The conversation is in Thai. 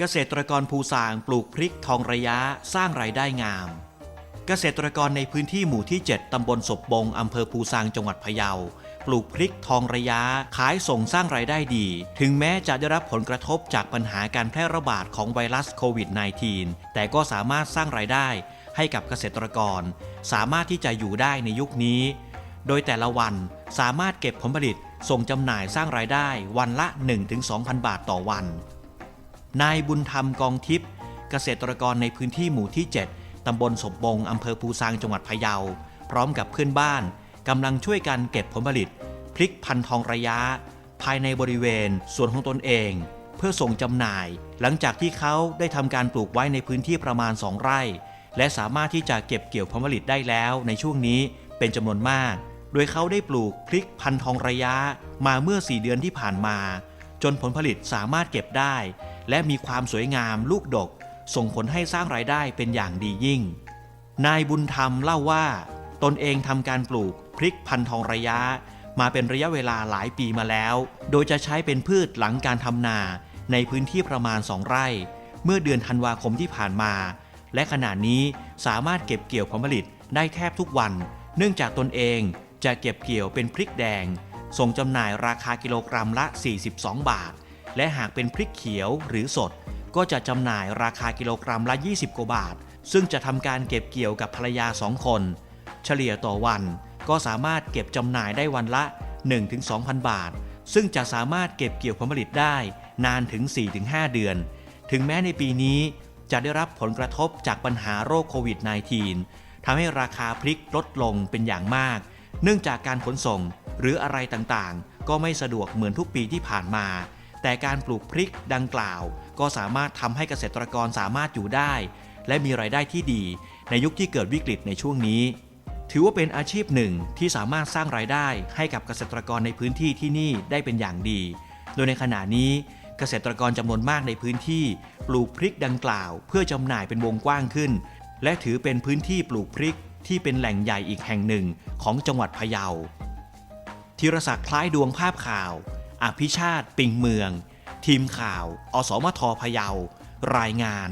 เกษตรกรภูสางปลูกพริกทองระยะสร้างรายได้งาม เกษตรกรในพื้นที่หมู่ที่ 7 ตำบลศพบง อำเภอภูซางจังหวัดพะเยา ปลูกพริกทองระยะขายส่งสร้างรายได้ดี ถึงแม้จะได้รับผลกระทบจากปัญหาการแพร่ระบาดของไวรัสโควิด -19 แต่ก็สามารถสร้างรายได้ให้กับเกษตรกร สามารถที่จะอยู่ได้ในยุคนี้ โดยแต่ละวันสามารถเก็บผลผลิตส่งจำหน่ายสร้างรายได้วันละ 1-2,000 บาทต่อวัน นายบุญธรรมกองทิพย์เกษตรกรในพื้นที่หมู่ที่ 7 ตำบลสมบงอำเภอภูซางจังหวัดพะเยา พร้อมกับเพื่อนบ้านกำลังช่วยกันเก็บผลผลิต พริกพันธุ์ทองระยะ ภายในบริเวณสวนของตนเอง เพื่อส่งจำหน่าย หลังจากที่เขาได้ทำการปลูกไว้ในพื้นที่ประมาณ 2 ไร่ และสามารถที่จะเก็บเกี่ยวผลผลิตได้แล้วในช่วงนี้เป็นจำนวนมาก โดยเขาได้ปลูกพริกพันธุ์ทองระยะมาเมื่อ 4 เดือนที่ผ่านมา จนผลผลิตสามารถเก็บได้ และมีความสวยงามลูกดก ส่งผลให้สร้างรายได้เป็นอย่างดียิ่ง นายบุญธรรมเล่าว่า ตนเองทำการปลูกพริกพันธุ์ทองระยะ มาเป็นระยะเวลาหลายปีมาแล้ว โดยจะใช้เป็นพืชหลังการทำนาในพื้นที่ประมาณ2ไร่ เมื่อเดือนธันวาคมที่ผ่านมา และขณะนี้สามารถเก็บเกี่ยวผลผลิตได้แทบทุกวัน เนื่องจากตนเองจะเก็บเกี่ยวเป็นพริกแดง ส่งจำหน่ายราคากิโลกรัมละ 42 บาท และหากเป็นพริกเขียวหรือสด ก็จะจำหน่ายราคากิโลกรัมละ 20 กว่าบาท ซึ่งจะทำการเก็บเกี่ยวกับภรรยา 2 คน เฉลี่ยต่อวันก็สามารถเก็บจำหน่ายได้วันละ 1-2,000 บาท ซึ่งจะสามารถเก็บเกี่ยวผลผลิตได้นานถึง 4-5 เดือน ถึงแม้ในปีนี้จะได้รับผลกระทบจากปัญหาโรคโควิด -19 ทำให้ราคาพริกลดลงเป็นอย่างมาก เนื่องจากการขนส่ง หรืออะไรต่างๆ ก็ไม่สะดวกเหมือนทุกปีที่ผ่านมา แต่การปลูกพริกดังกล่าว ก็สามารถทำให้เกษตรกรสามารถอยู่ได้ และมีรายได้ที่ดี ในยุคที่เกิดวิกฤตในช่วงนี้ ถือว่าเป็นอาชีพหนึ่งที่สามารถสร้างรายได้ให้กับเกษตรกรในพื้นที่ที่นี่ได้เป็นอย่างดี โดยในขณะนี้เกษตรกรจำนวนมากในพื้นที่ ปลูกพริกดังกล่าว เพื่อจำหน่ายเป็นวงกว้างขึ้น และถือเป็นพื้นที่ปลูกพริกที่เป็นแหล่งใหญ่อีกแห่งหนึ่งของจังหวัดพะเยา ธีรศักดิ์คล้ายดวงภาพข่าว อภิชาติ ปิงเมือง ทีมข่าว อสมทพะเยา รายงาน